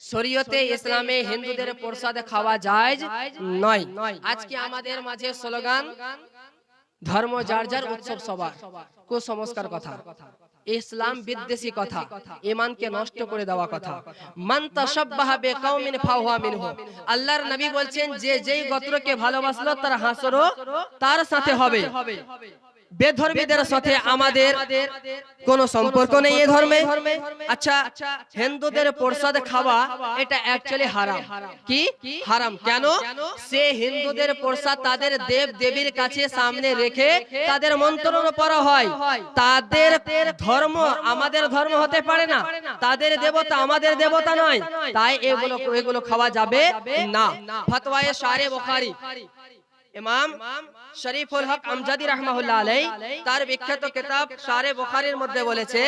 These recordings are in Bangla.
শরীয়তে ইসলামে হিন্দুদের প্রসাদ খাওয়া যায় নয়। আজকে আমাদের মাঝে স্লোগান ধর্ম যার যার উৎসব সবার কুসংস্কার কথা। ইসলাম বিদ্বেষী কথা ইমানকে নষ্ট করে দেওয়া কথা। মান তাশাব্বাহা বিকাউমিন ফাহুয়া মিনহু। আল্লাহর নবী বলছেন যে যেই গোত্রকে ভালোবাসলো তার হাসরও তার সাথে হবে। বেধর্মীদের সাথে আমাদের কোনো সম্পর্ক নেই এ ধর্মে? আচ্ছা হিন্দুদের প্রসাদ খাওয়া এটা অ্যাকচুয়ালি হারাম। কি? হারাম। কেন? সে হিন্দুদের প্রসাদ তাদের দেব দেবীর কাছে সামনে রেখে তাদের মন্ত্রণ পড়া হয়। তাদের ধর্ম আমাদের ধর্ম হতে পারে না। তাদের দেবতা আমাদের দেবতা নয়। তাই এগুলো এগুলো খাওয়া যাবে না। ফতওয়ায়ে সারে বুখারী। ইমাম শরীফুল হক আমজাদি রাহমাহুল্লাহ আলাই তার বিখ্যাত কিতাব সারে বুখারীর মধ্যে বলেছে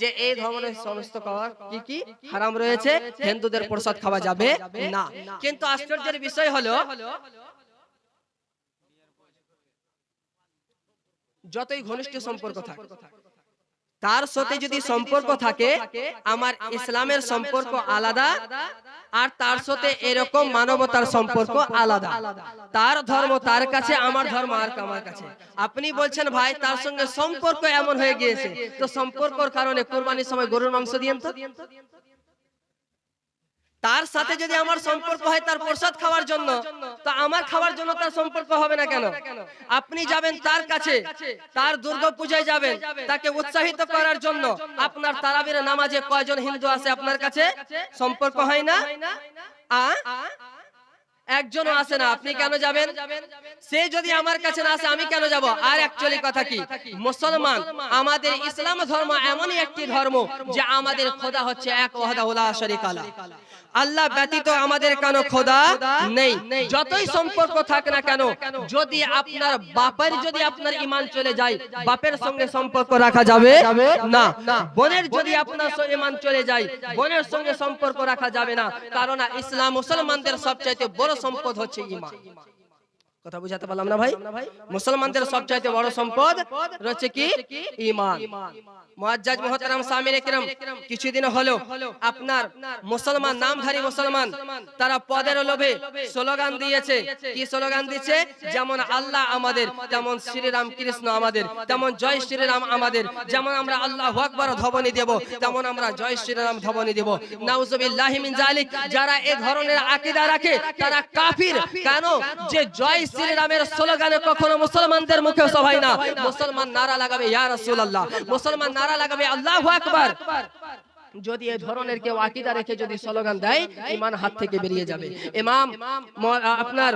যে এই ধরনের সমস্ত খাবার কি কি হারাম রয়েছে? হিন্দুদের প্রসাদ খাওয়া যাবে না। কিন্তু আশ্চর্যের বিষয় হলো, যতই ঘনিষ্ঠ সম্পর্ক থাকে তার সাথে যদি সম্পর্ক থাকে আমার ইসলামের সম্পর্ক আলাদা আর তার সাথে এরকম মানবতার সম্পর্ক আলাদা। তার ধর্ম তার কাছে আমার ধর্ম আর আমার কাছে। আপনি বলছেন ভাই তার সঙ্গে সম্পর্ক এমন হয়ে গিয়েছে। তো সম্পর্কর কারণে কোরবানির সময় গরুর মাংস দিয়েন তো? তার সাথে যদি আমার সম্পর্ক হয় তার প্রসাদ খাওয়ার জন্য। তো আমার খাওয়ার জন্য তার সম্পর্ক হবে না কেন? আপনি যাবেন তার কাছে তার দুর্গা পূজায় যাবেন। তাকে উৎসাহিত করার জন্য আপনার তারাবির নামাজে কয়জন হিন্দু আছে আপনার কাছে? সম্পর্ক হয় না? আ? একজনও আসে না। আপনি কেন যাবেন? সে যদি আমার কাছে না আসে আমি কেন যাব? আর অ্যাকচুয়ালি কথা কি? মুসলমান আমাদের ইসলাম ধর্ম এমনই একটি ধর্ম যে আমাদের খোদা হচ্ছে এক ওয়াহদাহুল্লাহ শরীক আল্লাহ আল্লাহ ব্যতীত আমাদের কেন খোদা নেই। যতই সম্পর্ক থাক না কেন যদি আপনার বাপের যদি আপনার ইমান চলে যায় বাপের সঙ্গে সম্পর্ক রাখা যাবে? না। বোনের যদি আপনার ইমান চলে যায় বোনের সঙ্গে সম্পর্ক রাখা যাবে না কারণ ইসলাম মুসলমানদের সবচাইতে বড় সম্পদ হচ্ছে ইমান কথা বুঝাতে পারলাম না ভাই? মুসলমানদের সবচাইতে বড় সম্পদ রয়েছে কি? ইমান মুআজ্জাজ মুহতারাম সামির একরাম কিছুদিন হলো আপনার মুসলমান নামধারী মুসলমান তারা পদের লোভে স্লোগান দিয়েছে। কি স্লোগান দিচ্ছে যেমন আল্লাহ আমাদের তেমন শ্রীরাম কৃষ্ণ আমাদের তেমন জয় শ্রীরাম আমাদের। যেমন আমরা আল্লাহু আকবার ধ্বনি দেব তেমন আমরা জয় শ্রীরাম ধ্বনি দেব। নাউজুবিল্লাহি মিন জালিক যারা এই ধরনের আকীদা রাখে তারা কাফির। কেন যে জয় শ্রীরামের স্লোগানে কখনো মুসলমানদের মুখে সবাই না। মুসলমান নারা লাগাবে, ইয়া রাসূলুল্লাহ। মুসলমান নারা লাগাবে, আল্লাহু আকবার। যদি এই ধরনের কেউ আকীদা রেখে যদি স্লোগান দেয়, ঈমান হাত থেকে বেরিয়ে যাবে। ইমাম আপনার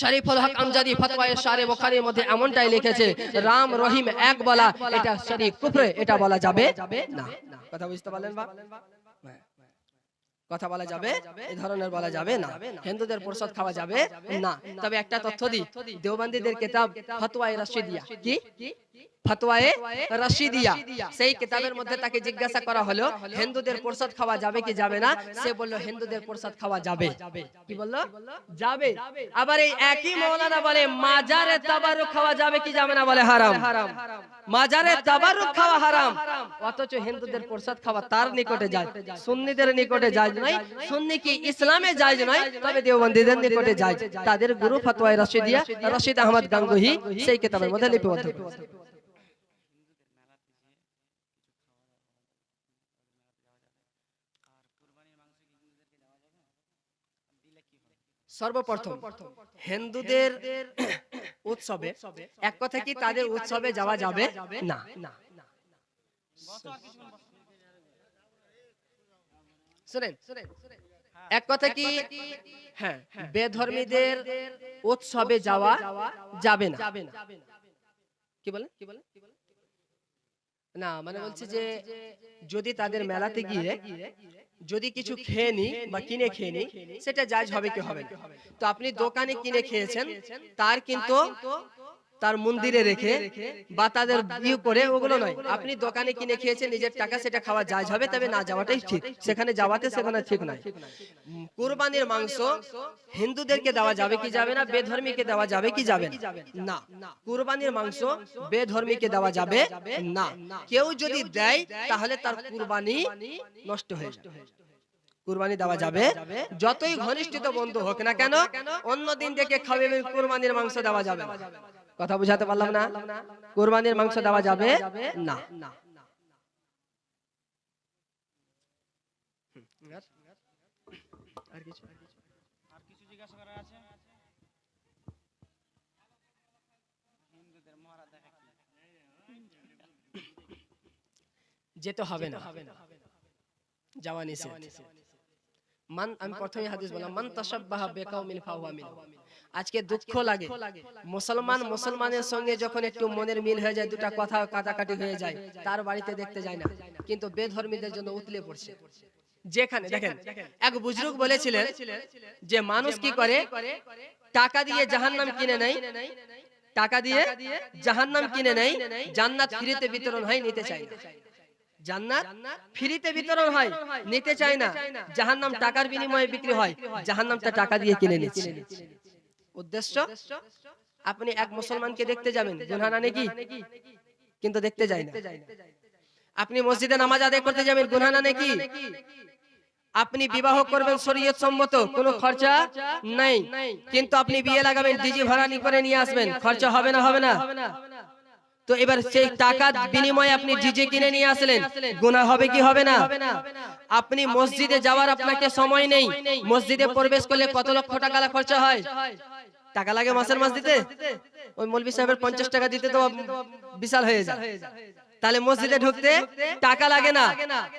শরীফুল হক আমজাদি ফতওয়ায়ে শারে বুখারীর মধ্যে এমনটাই লিখেছে, রাম রহিম এক বলা, এটা শরীক কুফরে, এটা বলা যাবে না। কথা বুঝতে পারলেন বা। কথা বলা যাবে এই ধরনের বলা যাবে না। হিন্দুদের প্রসাদ খাওয়া যাবে না। তবে একটা তথ্য দিই। দেওবন্দীদের কেতাব ফতোয়ায়ে রাশিদিয়া কি? ফতোয়ায়ে রাশিদিয়া। সেই কিতাবের মধ্যে তাকে জিজ্ঞাসা করা হলো হিন্দুদের প্রসাদ খাওয়া যাবে কি যাবে না? সে বলল হিন্দুদের প্রসাদ খাওয়া যাবে। কি বলল? যাবে। আবার এই একই বলে মাজারে তাবারুক খাওয়া যাবে কি যাবে না? বলে হারাম। মাজারে তাবারুক খাওয়া হারাম। অথচ হিন্দুদের প্রসাদ খাওয়া তার নিকটে যায়। সুন্নিদের নিকটে যায় নয় সুন্নি কি ইসলামে যায় নয়? তবে দেওবন্দীদের নিকটে যায়। তাদের গুরু ফতোয়ায়ে রশিদিয়া রশিদ আহমদ গাঙ্গুহি সেই কিতাবের মধ্যে লিপিবদ্ধ সর্বপ্রথম হিন্দুদের উৎসবে এক কথা কি তাদের উৎসবে যাওয়া যাবে? না শুনেন এক কথা কি হ্যাঁ বেধর্মীদের উৎসবে যাওয়া যাবে না। কি বলেন? কি বলেন? না মানে বলছি যে যদি তাদের মেলাতে গিয়ে যদি কিছু খেয়ে নি বা কিনে খেয়ে নি সেটা জায়জ হবে কি হবে না। তো আপনি দোকানে কিনে খেয়েছেন তার কিন্তু তার মন্দিরে রেখে বা তাদের ইয়ে করে ওগুলো নয়। আপনি দোকানে কিনে খেয়েছেন নিজের টাকা সেটা খাওয়া যায় হবে তবে না যাওয়াটাই ঠিক। সেখানে যাওয়াতে সেখানে ঠিক নয়। কুরবানির মাংস হিন্দুদেরকে দেওয়া যাবে কি যাবে না বেধর্মীকে দেওয়া যাবে কি যাবে না? কুরবানির মাংস বেধর্মীকে দেওয়া যাবে না। কেউ যদি দেয় তাহলে তার কুরবানি নষ্ট হয়ে যাবে। কুরবানি দেওয়া যাবে যতই ঘনিষ্ঠিত বন্ধু হোক না কেন অন্য দিন থেকে খাওয়াবেন কুরবানির মাংস দেওয়া যাবে না। কথা বুঝাতে পারলাম না? কুরবানির মাংস দেওয়া যাবে না। আর কিছু? আর কিছু জিজ্ঞাসা করার আছে? হিন্দুদের মহারাজ দেখা কি? যেতে হবে না। যাওয়া নিষেধ। মান আমি প্রথমে হাদিস বললাম মান তাসাব্বাহা বিকাউমিন ফাহুয়া মিন আজকে দুঃখ লাগে। মুসলমান মুসলমানের সঙ্গে যখন একটু মনের মিল হয়ে যায় দুটা কথা কাটাকাটি হয়ে যায় তার বাড়িতে দেখতে যায় না। কিন্তু বেধর্মীদের জন্য উতলে পড়ছে। যেখানে দেখেন এক বুজরুক বলেছিলেন যে মানুষ কি করে? টাকা দিয়ে জাহান্নাম কিনে নেয়। টাকা দিয়ে জাহান্নাম কিনে নেয়। জান্নাত ফ্রিতে বিতরণ হয় নিতে চায় জান্নাত ফ্রিতে বিতরণ হয় নিতে চায় না। জাহান্নাম টাকার বিনিময়ে বিক্রি হয়। জাহান্নামটা টাকা দিয়ে কিনে নিচ্ছে। উদ্দেশ্য আপনি এক মুসলমানকে দেখতে যাবেন। গুনাহ না নাকি? কিন্তু দেখতে না। আপনি মসজিদে নামাজ আদায় করতে যাবেন। গুনাহ না নাকি? আপনি বিবাহ করবেন শরীয়ত সম্মত। কোনো খরচা নাই। কিন্তু আপনি বিয়ে লাগাবেন ডিজি ভাড়া নি করে নিয়ে আসবেন। খরচা হবে না হবে না। তো এবার সেই টাকার বিনিময়ে আপনি ডিজে কিনে নিয়ে আসলেন। গুনাহ হবে কি হবে না? আপনি মসজিদে যাওয়ার আপনাকে সময় নেই। মসজিদে প্রবেশ করলে কত লক্ষ টাকা খরচা হয়। টাকা লাগে মাসের মাস দিতে? ওই মৌলবি সাহেবের পঞ্চাশ টাকা দিতে তো বিশাল হয়ে যায়। তাহলে মসজিদে ঢুকতে টাকা লাগে না।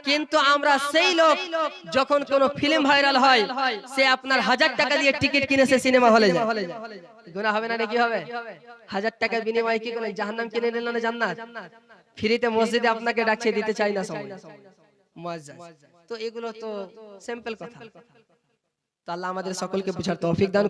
কিন্তু আমরা সেই লোক, যখন কোন ফিল্ম ভাইরাল হয়, সে আপনার হাজার টাকা দিয়ে টিকিট কিনেছে সিনেমা হলে গুণা হবে না নাকি হবে? হাজার টাকার বিনিময়ে কি করলেন জাহান্নাম কিনে নিল না জান্নাত? ফ্রিতে মসজিদে আপনাকে ডাকছে দিতে চাই না সময়। তো এগুলো তো সিম্পল কথা। তো আল্লাহ আমাদের সকলকে বুঝার তৌফিক দান।